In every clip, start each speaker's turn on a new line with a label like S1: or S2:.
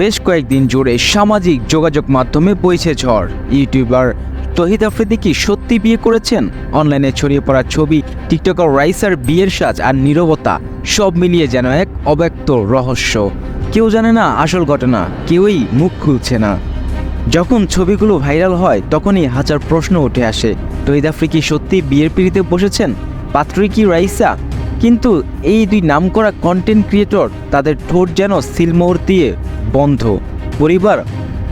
S1: বেশ কয়েকদিন জুড়ে সামাজিক যোগাযোগ মাধ্যমে বইছে ঝড়। ইউটিউবার তহিদ আফ্রিদি কি সত্যি বিয়ে করেছেন? অনলাইনে ছড়িয়ে পড়া ছবি, টিকটকার রাইসার বিয়ের সাজ আর নীরবতা, সব মিলিয়ে যেন এক অব্যক্ত রহস্য। কেউ জানে না আসল ঘটনা, কেউই মুখ খুলছে না। যখন ছবিগুলো ভাইরাল হয়, তখনই হাজার প্রশ্ন উঠে আসে। তহিদ আফ্রি কি সত্যি বিয়ের পিড়িতে বসেছেন? পাত্রী কি রাইসা? কিন্তু এই দুই নামকরা কন্টেন্ট ক্রিয়েটর তাদের ঠোঁট যেন সিলমোহর দিয়ে বন্ধ। পরিবার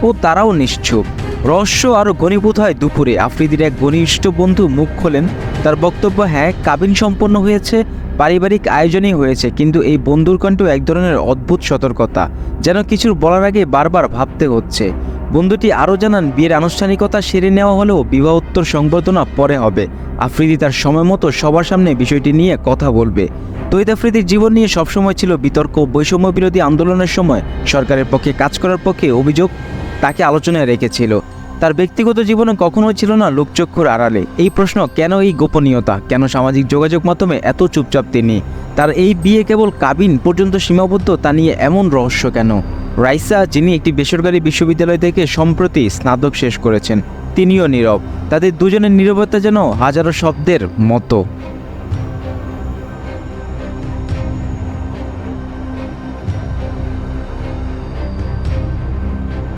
S1: ও তারাও নিশ্চুপ। রহস্য আরও ঘনীভূত হয় দুপুরে। আফ্রিদির এক ঘনিষ্ঠ বন্ধু মুখ খোলেন। তার বক্তব্য হ্যাঁ কাবিন সম্পন্ন হয়েছে, পারিবারিক আয়োজনই হয়েছে, কিন্তু এই বন্ধুর কণ্ঠ এক ধরনের অদ্ভুত সতর্কতা, যেন কিছুর বলার আগে বারবার ভাবতে হচ্ছে। বন্ধুটি আরও জানান, বিয়ের আনুষ্ঠানিকতা সেরে নেওয়া হলেও বিবাহোত্তর সংবর্ধনা পরে হবে। আফ্রিদি তার সময় মতো সবার সামনে বিষয়টি নিয়ে কথা বলবে। তহিদ আফ্রিদির জীবন নিয়ে সবসময় ছিল বিতর্ক বৈষম্য বিরোধী আন্দোলনের সময় সরকারের পক্ষে কাজ করার পক্ষে অভিযোগ তাকে আলোচনায় রেখেছিল। তার ব্যক্তিগত জীবনে কখনোই ছিল না লোকচক্ষুর আড়ালে। এই প্রশ্ন কেন এই গোপনীয়তা? কেন সামাজিক যোগাযোগ মাধ্যমে এত চুপচাপ তিনি? তার এই বিয়ে কেবল কাবিন পর্যন্ত সীমাবদ্ধ তা নিয়ে এমন রহস্য কেন? রাইসা, যিনি একটি বেসরকারি বিশ্ববিদ্যালয় থেকে সম্প্রতি স্নাতক শেষ করেছেন, তিনিও নীরব। তাদের দুজনের নীরবতা যেন হাজারো শব্দের মতো।